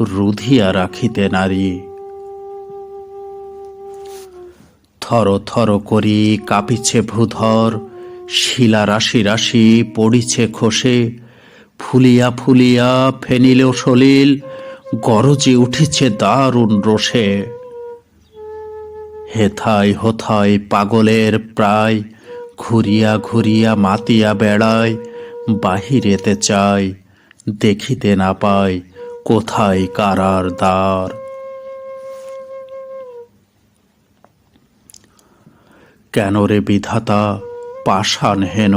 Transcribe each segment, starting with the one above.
রুধিয়া রাখিতে নারী। থর থর করি কাঁপিছে ভূধর, শিলা রাশি রাশি পড়িছে খসে। ফুলিয়া ফুলিয়া ফেনিল সলিল, গরজে উঠেছে দারুণ রোষে। হেথায় হোথায় পাগলের প্রায়, ঘুরিয়া ঘুরিয়া মাতিয়া বেড়ায়, বাহিরেতে চায়, দেখিতে না পাই কোথায় কারার দ্বার? কেন রে বিধাতা পাষাণ হেন?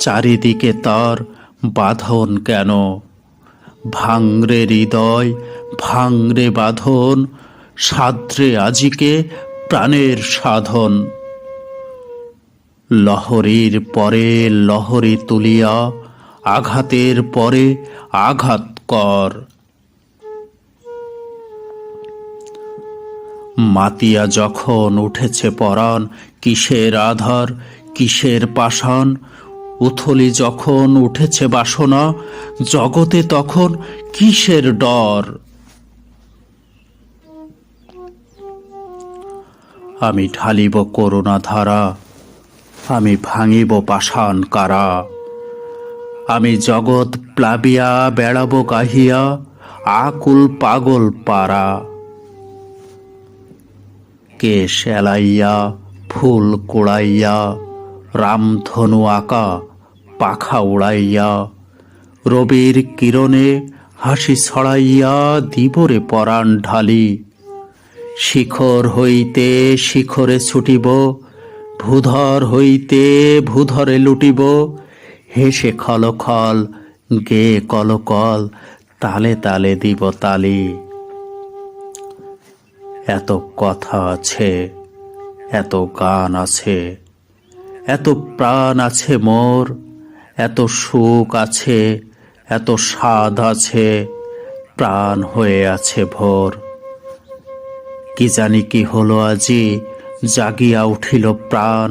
চারিদিকে তার বাঁধন কেন? ভাঙরে হৃদয়, ভাঙরে বাঁধন সাদ্রে আজিকে প্রাণের সাধন। লহরীর পরে লহরী তুলিয়া, আঘাতের পরে আঘাত কর। মাতিয়া যখন উঠেছে পরাণ, কিসের আধার, কিসের পাষাণ? উথলি যখন উঠেছে বাসনা, জগতে তখন কিসের ডর? আমি ঢালিব করুণা ধারা আমি ভাঙিব পাষাণ কারা? আমি জগৎ প্লাবিয়া, বেড়াবো গাহিয়া আকুল পাগল পারা কে এলাইয়া ফুল কুড়াইয়া, রামধনু আঁকা, পাখা উড়াইয়া, রবির কিরণে হাসি ছড়াইয়া দিবরে পরাণ ঢালি। শিখর হইতে শিখরে ছুটিব, ভূধর হইতে ভূধরে লুটিব হেসে খলখল গে কলকল তালে তালে দিব তালি। এত কথা আছে, এত গান আছে, এত প্রাণ আছে মোর, এত সুখ আছে, এত স্বাদ আছে, প্রাণ হয়ে আছে ভোর। কি জানি কি হলো আজি, জাগিয়া উঠিল প্রাণ।